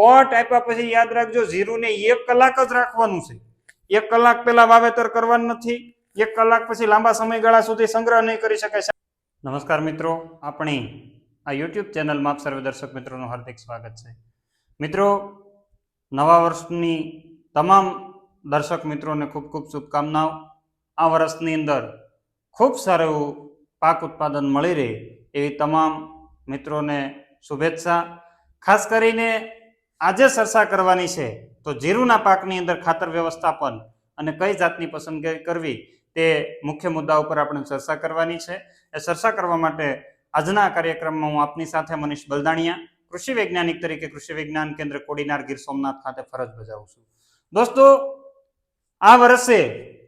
પટ આપ્યા પછી યાદ રાખજો, જીરુને એક કલાક જ રાખવાનું છે. એક કલાક પહેલા વાવેતર કરવાનું નથી, એક કલાક પછી લાંબા સમયગાળા સુધી સંગ્રહ નહીં કરી શકાય. નમસ્કાર મિત્રો, આપણી આ યુટ્યુબ ચેનલમાં આપ સર્વે દર્શક મિત્રોનું હાર્દિક સ્વાગત છે. મિત્રો, નવા વર્ષની તમામ દર્શક મિત્રોને ખૂબ ખૂબ શુભકામનાઓ. આ વર્ષની અંદર ખૂબ સારું એવું પાક ઉત્પાદન મળી રહે એવી તમામ મિત્રોને શુભેચ્છા. ખાસ કરીને આજે ચર્ચા કરવાની છે, તો જીરુના પાકની અંદર ખાતર વ્યવસ્થાપન અને કઈ જાતની પસંદગી કરવી તે મુખ્ય મુદ્દા ઉપર આપણે ચર્ચા કરવાની છે. એ ચર્ચા કરવા માટે આજના કાર્યક્રમમાં હું આપની સાથે મનીષ બલદાણિયા, કૃષિ વૈજ્ઞાનિક તરીકે કૃષિ વિજ્ઞાન કેન્દ્ર કોડીનાર ગીર સોમનાથ ખાતે ફરજ બજાવું છું. દોસ્તો, આ વર્ષે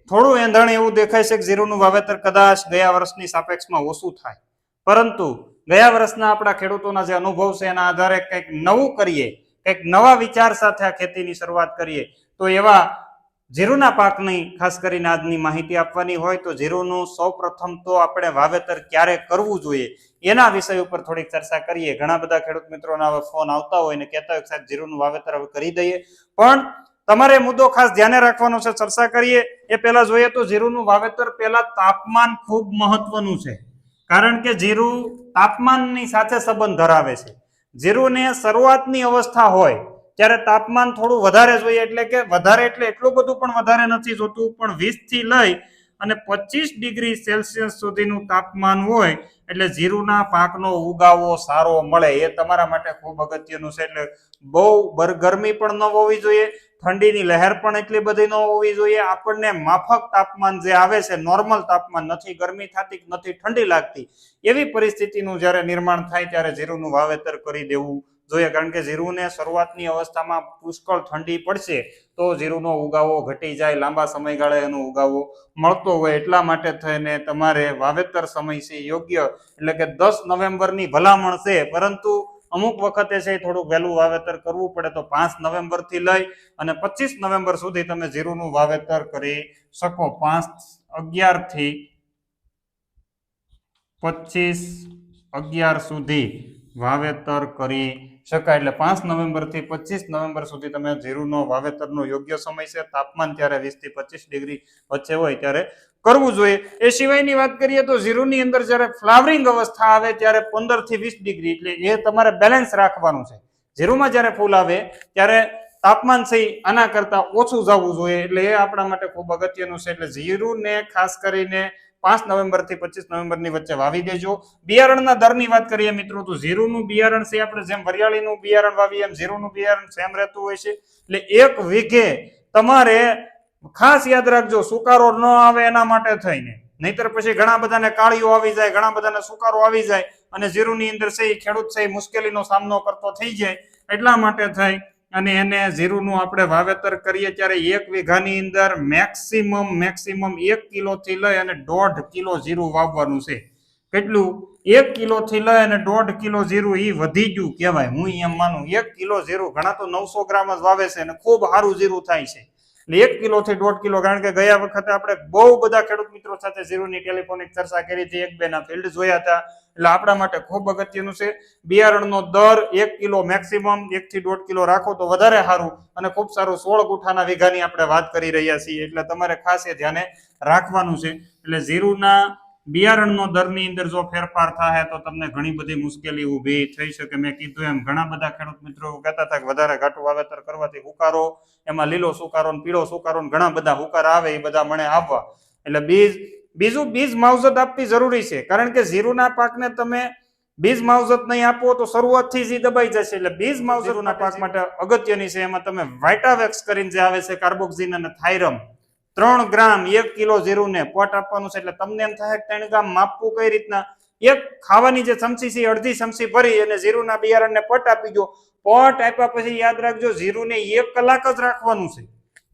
થોડું એંધણ એવું દેખાય છે કે જીરુનું વાવેતર કદાચ ગયા વર્ષની સાપેક્ષમાં ઓછું થાય. પરંતુ ગયા વર્ષના આપણા ખેડૂતોના જે અનુભવ છે એના આધારે કંઈક નવું કરીએ કંઈક નવા વિચાર સાથે આ ખેતીની શરૂઆત કરીએ, તો એવા જીરુના પાકની, ખાસ કરીને આજની માહિતી આપવાની હોય તો જીરુનું સૌ પ્રથમ તો આપણે વાવેતર ક્યારે કરવું જોઈએ, એના વિષય ઉપર થોડીક ચર્ચા કરીએ. ઘણા બધા ખેડૂત મિત્રોના ફોન આવતા હોય ને કહેતા હોય સાહેબ જીરુનું વાવેતર હવે કરી દઈએ. પણ તમારે મુદ્દો ખાસ ધ્યાને રાખવાનો છે, ચર્ચા કરીએ. એ પહેલા જોઈએ તો જીરુનું વાવેતર પહેલા તાપમાન ખૂબ મહત્વનું છે. કારણ કે જીરું તાપમાનની સાથે સંબંધ ધરાવે છે. જીરુને શરૂઆતની અવસ્થા હોય, ત્યારે તાપમાન થોડું વધારે જોઈએ એટલે કે વધારે એટલે એટલું બધું પણ વધારે નથી જોતું, પણ વીસથી લઈ અને પચીસ ડિગ્રી સેલ્સિયસ સુધીનું તાપમાન હોય, એટલે જીરુના પાકનો ઉગાવો સારો મળે, એ તમારા માટે ખૂબ અગત્યનું છે, એટલે બહુ ગરમી પણ ન હોવી જોઈએ ઠંડીની લહેર પણ એટલી બધી ન હોવી જોઈએ. આપણને માફક તાપમાન જે આવે છે નોર્મલ તાપમાન, નથી ગરમી થતી નથી ઠંડી લાગતી, એવી પરિસ્થિતિનું જ્યારે નિર્માણ થાય ત્યારે જીરુનું વાવેતર કરી દેવું જોઈએ. કારણ કે જીરુને શરૂઆતની અવસ્થામાં પુષ્કળ ઠંડી પડશે તો જીરુનો ઉગાવો ઘટી જાય, લાંબા સમયગાળે એનો ઉગાવો મળતો હોય. એટલા માટે થઈને તમારે વાવેતર સમય છે યોગ્ય, એટલે કે દસ નવેમ્બરની ભલામણ છે. પરંતુ અમુક વખતે છે થોડુંક વહેલું વાવેતર કરવું પડે તો પાંચ નવેમ્બરથી લઈ અને પચીસ નવેમ્બર સુધી તમે જીરુનું વાવેતર કરી શકો. પાંચ અગિયારથી પચીસ અગિયાર સુધી. વાવેતર કરી શકાય. એટલે પાંચ નવેમ્બરથી પચીસ નવેમ્બર સુધી તમે જીરુનો વાવેતરનો યોગ્ય સમય છે. તાપમાન ત્યારે વીસથી પચીસ ડિગ્રી વચ્ચે હોય ત્યારે કરવું જોઈએ. એ સિવાયની વાત કરીએ તો જીરુની અંદર જ્યારે ફ્લાવરિંગ અવસ્થા આવે ત્યારે પંદરથી વીસ ડિગ્રી એટલે એ તમારે બેલેન્સ રાખવાનું છે. જીરુમાં જ્યારે ફૂલ આવે ત્યારે તાપમાન છે આના કરતાં ઓછું જવું જોઈએ. એટલે એ આપણા માટે ખૂબ અગત્યનું છે. એટલે જીરુને ખાસ કરીને પાંચ નવેમ્બરથી પચીસ નવેમ્બરની વચ્ચે વાવી દેજો. બિયારણના દરની વાત કરીએ મિત્રો, તો જીરુનું બિયારણ છે આપણે જેમ વરિયાળીનું બિયારણ વાવીએ એમ જીરુનું બિયારણ સેમ રહેતું હોય છે. એટલે એક વીઘે તમારે ખાસ યાદ રાખજો, સુકારો ન આવે એના માટે થઈને. નહીતર પછી ઘણા બધાને કાળીઓ આવી જાય, ઘણા બધાને સુકારો આવી જાય અને જીરુની અંદર છે એ ખેડૂત છે એ મુશ્કેલીનો સામનો કરતો થઈ જાય એટલા માટે થઈ અને એને જીરુનું આપણે વાવેતર કરીએ ત્યારે એક વીઘાની અંદર મેક્સિમમ મેક્સિમમ એક કિલોથી લઈ અને દોઢ કિલો જીરું વાવવાનું છે. કેટલું? એક કિલોથી લઈ અને દોઢ કિલો જીરું એ વધી ગયું કહેવાય. હું એમ માનું. એક કિલો જીરું ઘણા તો નવસો ગ્રામ જ વાવે છે અને ખૂબ સારું જીરું થાય છે. એટલે એક કિલો થી દોઢ કિલો, કારણ કે ગયા વખતે આપણે બહુ બધા ખેડૂત મિત્રો સાથે ઝીરોની ટેલિફોનિક ચર્ચા કરી હતી, એક બે ના ફિલ્ડ જોયા હતા. એટલે આપણા માટે ખૂબ અગત્યનું છે. બિયારણનો દર એક કિલો મેક્સિમમ એક થી દોઢ કિલો રાખો તો વધારે સારું અને ખૂબ સારું સોળ ગુઠાના વીઘાની આપણે વાત કરી રહ્યા છીએ. એટલે તમારે ખાસ એ ધ્યાને રાખવાનું છે. એટલે જીરુના બિયારણનો દરની અંદર જો ફેરફાર થાય તો તમને ઘણી બધી મુશ્કેલી ઊભી થઈ શકે. મેં કીધું એમ ઘણા બધા ખેડૂત મિત્રો કહેતા હતા કે વધારે ઘાટું વાવેતર કરવાથી હુકારો એમાં લીલો સુકારો પીળો સુકારો ઘણા બધા હુકાર આવે એ બધા મને આવવા. એટલે બીજ બીજું બીજ માવજત આપવી જરૂરી છે. કારણ કે જીરુના પાકને તમે બીજ માવજત નહીં આપો તો શરૂઆતથી જ દબાઈ જશે. એટલે બીજ માવજતના પાક માટે અગત્યની છે એમાં તમે વાઇટાવેક્સ કરીને જે આવે છે કાર્બોક્સિન અને થાઇરમ. ત્રણ ગ્રામ એક કિલો જીરુને પોટ આપવાનું છે એટલે તમને એમ થાય ત્રણ ગ્રામ માપવું કઈ રીતના? એક ખાવાની જે ચમચી છે અડધી ચમચી ભરી અને જીરુના બિયારણને પટ આપી દો. પટ આપ્યા પછી યાદ રાખજો, જીરુને એક કલાક જ રાખવાનું છે.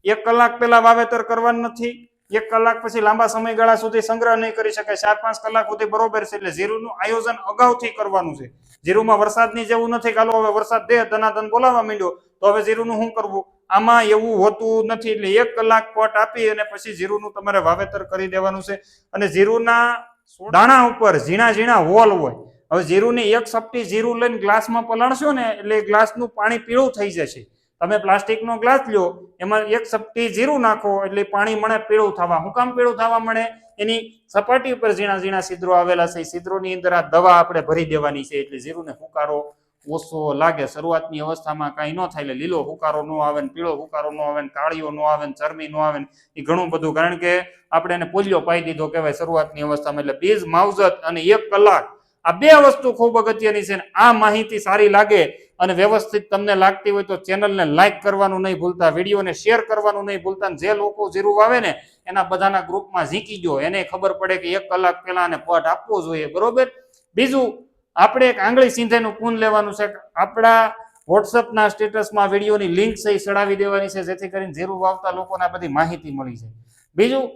એક કલાક પહેલા વાવેતર કરવાનું નથી. એક કલાક પછી લાંબા સમયગાળા સુધી સંગ્રહ નહીં કરી શકાય. ચાર પાંચ કલાક સુધી બરોબર છે એટલે જીરુનું આયોજન અગાઉથી કરવાનું છે. જીરુમાં વરસાદની જેવું નથી. કાલો હવે વરસાદ દે, ધનાધન બોલાવવા માંડ્યો. તો હવે જીરુનું શું કરવું? આમાં એવું હોતું નથી. એટલે એક કલાક પોટ આપી અને પછી જીરુનું તમારે વાવેતર કરી દેવાનું છે. અને જીરુના દાણા ઉપર ઝીણા ઝીણા હોલ હોય. હવે જીરુંની એક સપટી જીરું લઈને ગ્લાસમાં પલાળશો ને, એટલે ગ્લાસનું પાણી પીળું થઈ જશે. તમે પ્લાસ્ટિકનો ગ્લાસ લ્યો, એમાં એક સપટી જીરું નાખો, એટલે પાણી મળે પીળું થવા. હું કામ પીળું થવા મળે? એની સપાટી ઉપર ઝીણા ઝીણા છિદ્રો આવેલા છે. છિદ્રોની અંદર આ દવા આપણે ભરી દેવાની છે, એટલે જીરુને હુકારો ઓછો લાગે. શરૂઆતની અવસ્થામાં કાંઈ ન થાય. એટલે લીલો હુકારો ન આવે ને પીળો હુકારો ન આવે ને કાળીઓ ન આવે ને ચરમી ન આવે ને એ ઘણું બધું. કારણ કે આપણે એને પોલિયો પાઈ દીધો કહેવાય શરૂઆતની અવસ્થામાં. એટલે બીજ માવજત અને એક કલાક. આ બે વસ્તુ ખૂબ અગત્યની છે આ માહિતી સારી લાગે અને વ્યવસ્થિત તમને લાગતી હોય તો ચેનલને લાઈક કરવાનું નહીં ભૂલતા, વિડીયોને શેર કરવાનું નહીં ભૂલતા જે લોકો જીરું વાવે ને એના બધાના ગ્રુપમાં ઝીકી ગયો એને ખબર પડે કે એક કલાક પહેલા આને પટ આપવો જોઈએ. બરોબર? બીજું આપણે એક આંગળી સિંધેનું પૂન લેવાનું છે. આપણા વોટ્સઅપના સ્ટેટસમાં વિડીયોની લિંક છે, એ ચડાવી દેવાની છે, જેથી કરીને જીરું વાવતા લોકોને આ બધી માહિતી મળી જાય. બીજું,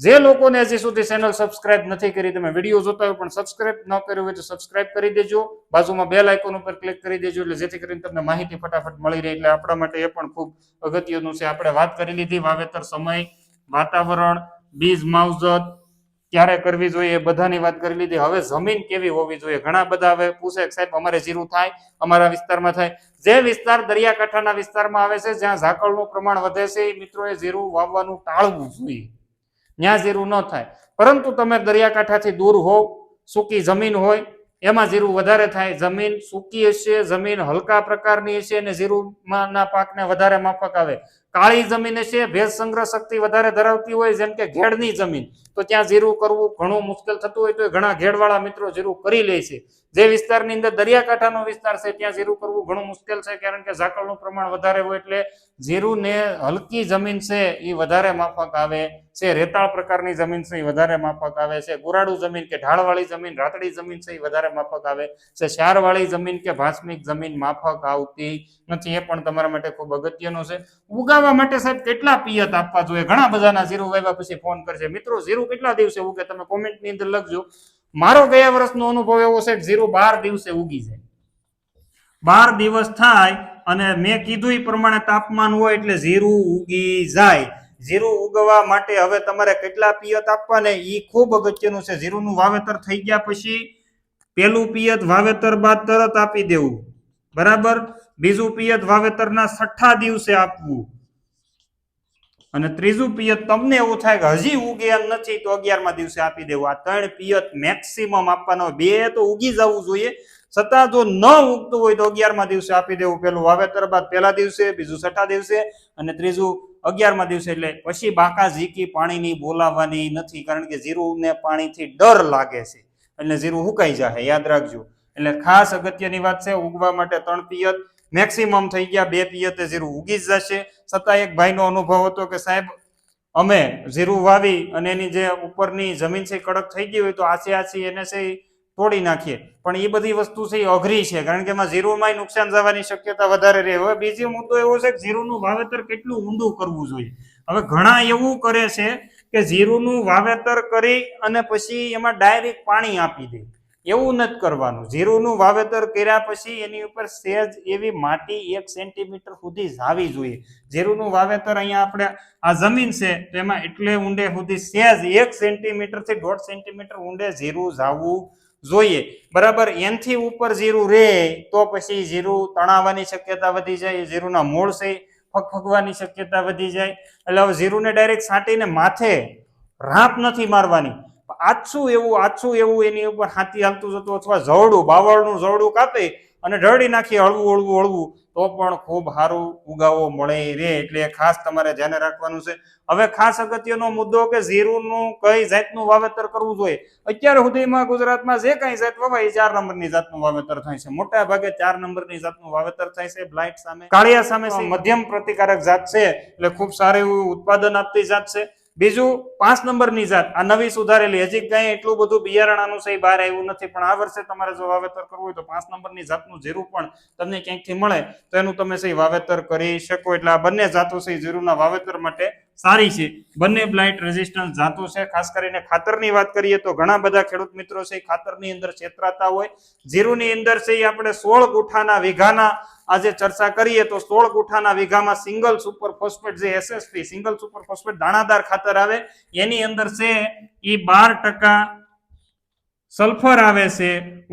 જે લોકોને હજી સુધી ચેનલ સબસ્ક્રાઇબ નથી કરી, તમે વીડિયો જોતા હોય પણ સબસ્ક્રાઇબ ન કર્યું હોય તો સબસ્ક્રાઇબ કરી દેજો. બાજુમાં બેલ આઇકોન ઉપર ક્લિક કરી દેજો, એટલે જેથી કરીને તમને માહિતી ફટાફટ મળી રહે. એટલે આપણા માટે એ પણ ખૂબ અગત્યનું છે. આપણે વાત કરી લીધી વાવેતર સમય, વાતાવરણ, બીજ માવજત ક્યારે કરવી જોઈએ એ બધાની વાત કરી લીધી. હવે જમીન કેવી હોવી જોઈએ? ઘણા બધા હવે પૂછે સાહેબ, અમારે જીરું થાય, અમારા વિસ્તારમાં થાય. જે વિસ્તાર દરિયાકાંઠાના વિસ્તારમાં આવે છે, જ્યાં ઝાકળનું પ્રમાણ વધે છે, એ મિત્રોએ જીરું વાવવાનું ટાળવું જોઈએ. ત્યાં જીરું ન થાય. પરંતુ તમે દરિયાકાંઠાથી દૂર હોવ, સૂકી જમીન હોય એમાં જીરું વધારે થાય, જમીન સૂકી હશે, જમીન હલકા પ્રકારની હશે અને જીરુંમાં ના પાકને વધારે માફક આવે. કાળી જમીન હશે, ભેજ સંગ્રહ શક્તિ વધારે ધરાવતી હોય, જેમ કે ઘેડની જમીન. તો ત્યાં જીરું કરવું ઘણું મુશ્કેલ થતું હોય તો ઘણા ઘેડવાળા મિત્રો જીરું કરી લે છે. જે વિસ્તારની અંદર દરિયાકાંઠાનો વિસ્તાર છે, ત્યાં જીરું કરવું ઘણું મુશ્કેલ છે, કારણ કે ઝાકળનું પ્રમાણ વધારે હોય એટલે જીરુંને હલકી જમીન છે એ વધારે માફક આવે છે, રેતાળ પ્રકારની જમીન છે એ વધારે માફક આવે છે, ગોરાડુ જમીન કે ઢાળવાળી જમીન, રાતડી જમીન છે એ વધારે માફક આવે છે શારવાળી જમીન કે ભાસ્મિક જમીન માફક આવતી નથી, એ પણ તમારા માટે ખૂબ અગત્યનું છે. ઉગાવવા માટે સાહેબ કેટલા પિયત આપવા જોઈએ? ઘણા બધાના ઝીરો વાવ્યા પછી ફોન કરશે મિત્રો, ઝીરું કેટલા દિવસે ઉગે? તમે કોમેન્ટની અંદર લખજો. મારો ગયા વર્ષનો અનુભવ એવો છે કે જીરું બાર દિવસે ઉગી જાય. બાર દિવસ થાય અને મેં કીધું એ પ્રમાણે તાપમાન હોય એટલે જીરું ઉગી જાય. જીરું ઉગવા માટે હવે તમારે કેટલા પિયત આપવા ને એ ખૂબ અગત્યનું છે. જીરુંનું વાવેતર થઈ ગયા પછી પેલું પિયત વાવેતર બાદ તરત આપી દેવું. બરાબર? બીજું પિયત વાવેતરના છઠ્ઠા દિવસે આપવું. અને ત્રીજું પિયત તમને એવું થાય કે હજી ઉગે એમ નથી, તો અગિયારમા દિવસે આપી દેવું. આ ત્રણ પિયત મેક્સિમમ આપવાનો બે તો ઉગી જવું જોઈએ. છતાં જો ન ઉગતું હોય તો અગિયારમા દિવસે આપી દેવું. પેલું વાવેતર બાદ પહેલા દિવસે, બીજું છઠ્ઠા દિવસે અને ત્રીજું અગિયારમા દિવસે. એટલે પછી બાકા ઝીકી પાણીની બોલાવવાની નથી, કારણ કે જીરુંને પાણીથી ડર લાગે છે. એટલે જીરું હુકાઈ જાય યાદ રાખજો. એટલે ખાસ અગત્યની વાત છે, ઉગવા માટે ત્રણ પિયત. મેક્સિમમ થઈ ગયા, બે પિયતે જીરું ઉગી જશે. છતાં એક ભાઈનો અનુભવ હતો કે સાહેબ, અમે જીરું વાવી અને એની જે ઉપરની જમીન છે કડક થઈ ગઈ હોય તો આસી આસી એને છે તોડી નાખીએ. પણ એ બધી વસ્તુ છે એ અઘરી છે, કારણ કે એમાં જીરુંમાં નુકસાન જવાની શક્યતા વધારે રહે. હવે બીજો મુદ્દો એવો છે કે જીરુંનું વાવેતર કેટલું ઊંડું કરવું જોઈએ. હવે ઘણા એવું કરે છે કે જીરુંનું વાવેતર કરી અને પછી એમાં ડાયરેક્ટ પાણી આપી દે. એવું નથી કરવાનું. જીરુંનું વાવેતર કર્યા પછી એની ઉપર સહેજ એવી માટી એક સેન્ટીમીટર સુધી જાવી જોઈએ. જીરુંનું વાવેતર અહીંયા આપણે આ જમીન છે તો એમાં એટલે ઊંડે સુધી સહેજ એક સેન્ટીમીટરથી દોઢ સેન્ટીમીટર ઊંડે જીરું જાવું જોઈએ. બરાબર, એનથી ઉપર જીરું રહે તો પછી જીરું તણાવવાની શક્યતા વધી જાય જીરુંના મૂળ છે ફગફગવાની શક્યતા વધી જાય. એટલે હવે જીરુંને ડાયરેક્ટ છાંટીને માથે રાપ નથી મારવાની. આછું એવું આછું એવું એની ઉપર હાથી હાલતું જતું અથવા જવડું બાવળનું જવડું કાપી અને ઢળી નાખીએ હળવું હળવું હળવું તો પણ ખૂબ સારું ઉગાવો મળે રે. એટલે ખાસ તમારે ધ્યાને રાખવાનું છે. હવે ખાસ અગત્યનો મુદ્દો કે જીરુંનું કઈ જાતનું વાવેતર કરવું જોઈએ? અત્યાર સુધીમાં ગુજરાતમાં જે કઈ જાત વવાય એ ચાર નંબરની જાતનું વાવેતર થાય છે. મોટા ભાગે ચાર નંબરની જાતનું વાવેતર થાય છે. બ્લાઇટ સામે કાળિયા સામે મધ્યમ પ્રતિકારક જાત છે. એટલે ખૂબ સારું એવું ઉત્પાદન આપતી જાત છે. બીજું, પાંચ નંબરની જાત. આ નવી સુધારેલી. હજી કઈ એટલું બધું બિયારણાનું સહી બહાર આવ્યું નથી, પણ આ વર્ષે તમારે જો વાવેતર કરવું હોય તો પાંચ નંબરની જાતનું જીરું પણ તમને ક્યાંકથી મળે, તો એનું તમે સહી વાવેતર કરી શકો. એટલે આ બંને જાતો સહી જીરુના વાવેતર માટે સારી છે. બંને બ્લાઇટ રેઝિસ્ટન્સ જાતો છે. ખાસ કરીને ખાતરની વાત કરીએ તો ઘણા બધા ખેડૂત મિત્રો છે ખાતરની અંદર છેતરાતા હોય. જીરુની અંદર છે આપણે સોળ ગુઠાના વીઘાના આજે ચર્ચા કરીએ તો સોળ ગુઠાના વીઘામાં સિંગલ સુપર ફોસ્ફેટ જે એસએસપી સિંગલ સુપર ફોસ્ફેટ દાણાદાર ખાતર આવે. એની અંદર છે એ બાર ટકા સલ્ફર આવે છે.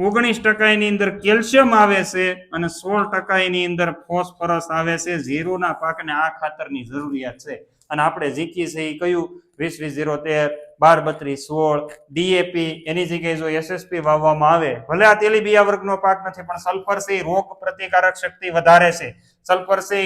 ઓગણીસ ટકા એની અંદર કેલ્શિયમ આવે છે અને સોળ ટકા એની અંદર ફોસ્ફરસ આવે છે. ઝીરોના પાકને આ ખાતરની જરૂરિયાત છે. અને આપણે જીકી છે એ કયું? વીસ વીસ ઝીરો તેર, બાર બત્રીસ સોળ, ડીએપી, એની જગ્યાએ જો એસએસપી વાવવામાં આવે, ભલે આ તેલી બીયા વર્ગનો પાક નથી, પણ સલ્ફર છે રોગ પ્રતિકારક શક્તિ વધારે છે. સલ્ફર છે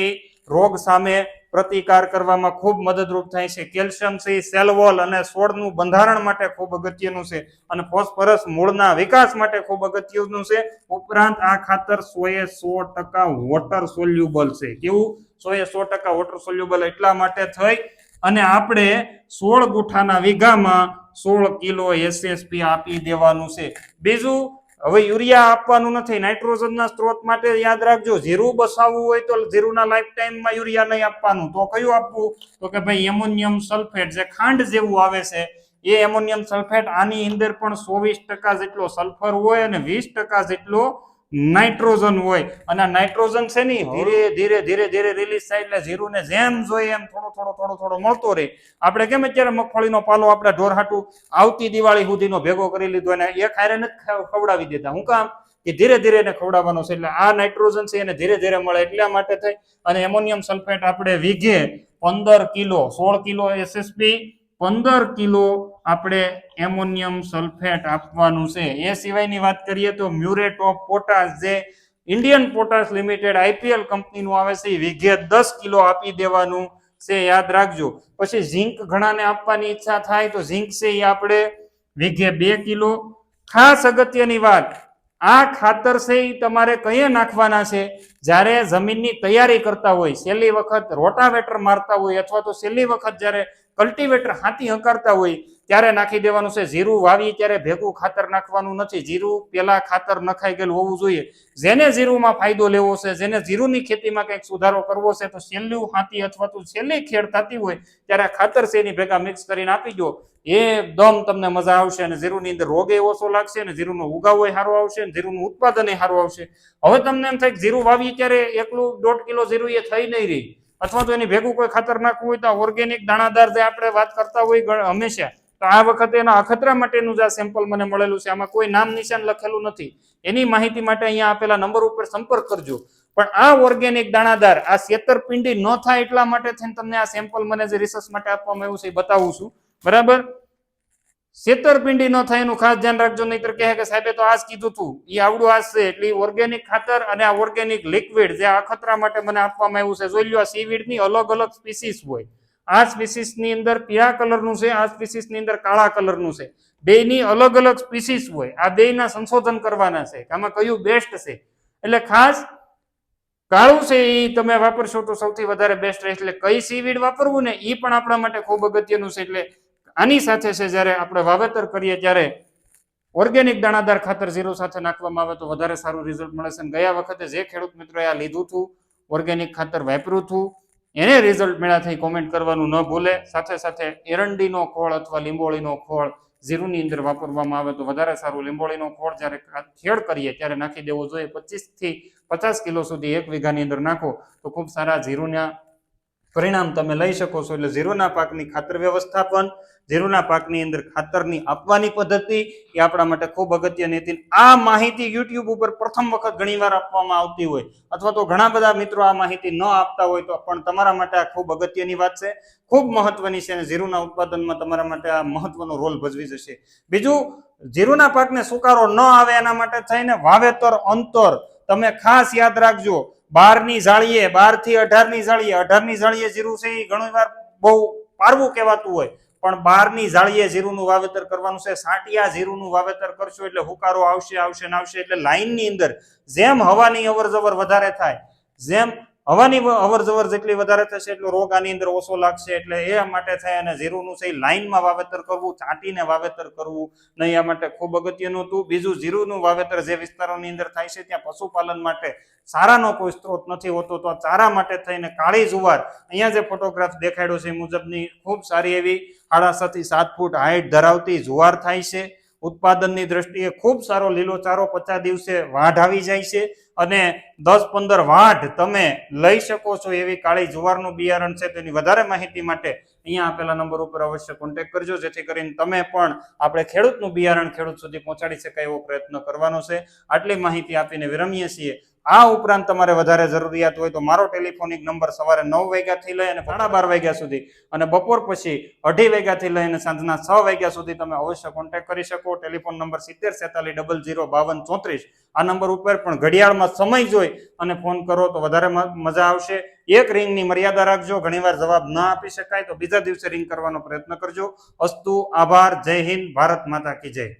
રોગ સામે પ્રતિકાર કરવામાં ખૂબ મદદરૂપ થાય છે. કેલ્શિયમ છે સેલવોલ અને છોડનું બંધારણ માટે ખૂબ અગત્યનું છે અને ફોસ્ફરસ મૂળના વિકાસ માટે ખૂબ અગત્યનું છે. ઉપરાંત આ ખાતર સો એ સો ટકા વોટર સોલ્યુબલ છે. કેવું? સો એ સો ટકા વોટર સોલ્યુબલ એટલા માટે થઈ અને આપણે સોળ ગુઠાના વીઘામાં સોળ કિલો એસએસપી આપી દેવાનું છે. બીજું હવે યુરિયા આપવાનું નથી, નાઇટ્રોજનના સ્ત્રોત માટે યાદ રાખજો, જીરું બસાવવું હોય તો જીરુના લાઈફ ટાઈમમાં યુરિયા નહીં આપવાનું. તો કયું આપવું? તો કે ભાઈ એમોનિયમ સલ્ફેટ, જે ખાંડ જેવું આવે છે, એ એમોનિયમ સલ્ફેટ આની અંદર પણ ચોવીસ ટકા જેટલો સલ્ફર હોય અને વીસ ટકા જેટલો નાઇટ્રોજન હોય. અને આ નાઇટ્રોજન છે ને ધીરે ધીરે ધીરે ધીરે રિલીઝ થાય એટલે જીરું ને જેમ જોઈએ એમ થોડો થોડો થોડો થોડો મળતો રહે. આપણે કેમ અત્યારે મગફળીનો પાલો આપણે ઢોરહાટું આવતી દિવાળી સુધીનો ભેગો કરી લીધો અને એક હારે નથી ખવડાવી દેતા. હું કામ કે ધીરે ધીરે એને ખવડાવવાનો છે એટલે આ નાઇટ્રોજન છે એને ધીરે ધીરે મળે એટલા માટે થઈ અને એમોનિયમ સલ્ફેટ આપણે વીઘે પંદર કિલો સોળ કિલો એસએસપી પંદર કિલો આપણે એમોનિયમ સલ્ફેટ આપવાનું છે. એ સિવાયની વાત કરીએ તો મ્યુરેટ ઓફ પોટાશ જે ઇન્ડિયન પોટાશ લિમિટેડ આઈપીએલ કંપનીનું આવે છે, એ વિઘે દસ કિલો આપી દેવાનું છે, યાદ રાખજો. પછી ઝીંક ઘણાને આપવાની ઈચ્છા થાય તો ઝીંક છે એ આપણે વિઘે બે કિલો. ખાસ અગત્યની વાત, આ ખાતર છે એ તમારે કયે નાખવાના છે? જ્યારે જમીનની તૈયારી કરતા હોય, છેલ્લી વખત રોટાવેટર મારતા હોય અથવા તો છેલ્લી વખત જ્યારે કલ્ટિવેટર હાથી હંકારતા હોય, ત્યારે નાખી દેવાનું છે જીરું વાવી, ત્યારે ભેગું ખાતર નાખવાનું નથી. જીરું પેલા ખાતર નખાઈ ગયેલું હોવું જોઈએ. જેને જીરુમાં ફાયદો લેવો છે, જેને જીરુની ખેતીમાં કંઈક સુધારો કરવો છે, તો છેલ્લું હાથી અથવા તો છેલ્લી ખેડ થતી હોય, ત્યારે ખાતર છે એની ભેગા મિક્સ કરીને આપી દો. એકદમ તમને મજા આવશે અને જીરુની અંદર રોગે ઓછો લાગશે અને જીરુનો ઉગાવો સારો આવશે અને જીરુનું ઉત્પાદન સારું આવશે. હવે તમને એમ થાય કે જીરું વાવી ત્યારે એકલું દોઢ કિલો જીરું એ થઈ નહીં રહી. અથવા તો એની ભેગું કોઈ ખાતર નાખવું હોય તો ઓર્ગેનિક દાણાદાર જે આપણે વાત કરતા હોય હંમેશા. તો આ વખતે એના અખતરા માટેનું જે આ સેમ્પલ મને મળેલું છે. આમાં કોઈ નામ નિશાન લખેલું નથી. એની માહિતી માટે અહીંયા આપેલા નંબર ઉપર સંપર્ક કરજો. પણ આ ઓર્ગેનિક દાણાદાર આ છેતરપિંડી ન થાય એટલા માટે થઈને તમને આ સેમ્પલ મને જે રિસર્ચ માટે આપવામાં આવ્યું છે એ બતાવું છું. બરાબર? છેતરપિંડી ન થાય એનું ખાસ ધ્યાન રાખજો, નહીતર કહે કે સાહેબે તો આજ કીધું હતું એ આવડું આજ છે, એટલે ઓર્ગેનિક ખાતર અને આ ઓર્ગેનિક લિક્વિડ જે આ ખતરા માટે મને આપવામાં આવ્યું છે, જોઈ લો આ સીવીડની અલગ અલગ સ્પીસીસ હોય. આ સ્પીસીસની અંદર પીળા કલરનું છે, આ સ્પીસીસની અંદર કાળા કલરનું છે. બેયની અલગ અલગ સ્પીસીસ હોય, આ બેયના સંશોધન કરવાના છે આમાં કયું બેસ્ટ છે. એટલે ખાસ કાળું છે એ તમે વાપરશો તો સૌથી વધારે બેસ્ટ રહેશે એટલે કઈ સીવીડ વાપરવું ને એ પણ આપણા માટે ખૂબ અગત્યનું છે, એટલે આની સાથે છે, જ્યારે આપણે વાવેતર કરીએ ત્યારે ઓર્ગેનિક દાણાદાર ખાતર ઝીરો સાથે નાખવામાં આવે તો વધારે સારું રિઝલ્ટ મળે છે. ગયા વખતે જે ખેડૂત મિત્રોએ આ લીધું હતું ઓર્ગેનિક ખાતર વાપર્યું હતું, એને રિઝલ્ટ મળ્યા થઈ કોમેન્ટ કરવાનું ન ભૂલે. સાથે સાથે એરંડીનો ખોળ અથવા લીંબોળીનો ખોળ ઝીરુની અંદર વાપરવામાં આવે તો વધારે સારું. લીંબોળીનો ખોળ જ્યારે ખેડ કરીએ ત્યારે નાખી દેવો જોઈએ. પચીસથી પચાસ કિલો સુધી એક વીઘાની અંદર નાખો તો ખૂબ સારા જીરુના પરિણામ તમે લઈ શકો છો. એટલે ઝીરોના પાકની ખાતર વ્યવસ્થાપન, ઝીરોના પાકની અંદર ખાતરની આપવાની પદ્ધતિ, એ આપણા માટે ખૂબ અગત્યની હતી. આ માહિતી યુટ્યુબ ઉપર પ્રથમ વખત ઘણીવાર આપવામાં આવતી હોય. અથવા તો ઘણા બધા મિત્રો આ માહિતી ન આપતા હોય તો પણ તમારા માટે આ ખૂબ અગત્યની વાત છે. ખૂબ મહત્વની છે અને ઝીરુના ઉત્પાદનમાં તમારા માટે આ મહત્વનો રોલ ભજવી જશે. બીજું, ઝીરુના પાકને સુકારો ન આવે એના માટે થઈને વાવેતર અંતર તમે ખાસ યાદ રાખજો. બારની જાળીએ બારથી અઢારની જાળીએ અઢારની જાળીએ જીરું છે એ ઘણી વાર બહુ પારવું કહેવાતું હોય, પણ બારની જાળીએ જીરુંનું વાવેતર કરવાનું છે, સાટિયા જીરુંનું વાવેતર કરશો એટલે હુકારો આવશે આવશે ને આવશે એટલે લાઇનની અંદર જેમ હવાની અવર જવર વધારે થાય, જેમ હવાની અવર જવર જેટલી વધારે થશે એટલો રોગ આની અંદર ઓછો લાગશે. એટલે એ માટે થાય અને જીરુનું છે લાઇનમાં વાવેતર કરવું ચાટીને વાવેતર કરવું. નહીં આ માટે ખૂબ અગત્યનું હતું. બીજું જીરુનું વાવેતર જે વિસ્તારોની અંદર થાય છે ત્યાં પશુપાલન માટે ચારાનો કોઈ સ્ત્રોત નથી હોતો. તો ચારા માટે થઈને કાળી જુવાર, અહીંયા જે ફોટોગ્રાફ દેખાડ્યો છે મુજબની ખૂબ સારી એવી છ સાત ફૂટ હાઈટ ધરાવતી જુવાર થાય છે. ઉત્પાદનની દ્રષ્ટિએ ખૂબ સારો લીલો ચારો પચાસ દિવસે વાઢ આવી જાય છે. અને દસ પંદર વાઢ તમે લઈ શકો છો એવી કાળી જુવારનું બિયારણ છે. તેની વધારે માહિતી માટે અહીંયા આપેલા નંબર ઉપર અવશ્ય કોન્ટેક્ટ કરજો. જેથી કરીને તમે પણ આપણે ખેડૂતનું બિયારણ ખેડૂત સુધી પહોંચાડી શકાય એવો પ્રયત્ન કરવાનો છે. આટલી માહિતી આપીને વિરમીએ છીએ. આ ઉપરાંત તમારે વધારે જરૂરિયાત હોય તો મારો ટેલિફોનિક નંબર સવારે નવ વાગ્યાથી લઈ અને સાડા બાર વાગ્યા સુધી અને બપોર પછી અઢી વાગ્યાથી લઈને સાંજના છ વાગ્યા સુધી તમે અવશ્ય કોન્ટેક કરી શકો. ટેલિફોન નંબર સિત્તેર સેતાલીસ ડબલ ઝીરો બાવન ચોત્રીસ. આ નંબર ઉપર પણ ઘડિયાળમાં સમય જોઈ અને ફોન કરો તો વધારે મજા આવશે. એક રિંગની મર્યાદા રાખજો. ઘણીવાર જવાબ ન આપી શકાય તો બીજા દિવસે રિંગ કરવાનો પ્રયત્ન કરજો. અસ્તુ, આભાર. જય હિન્દ. ભારત માતા કી જય.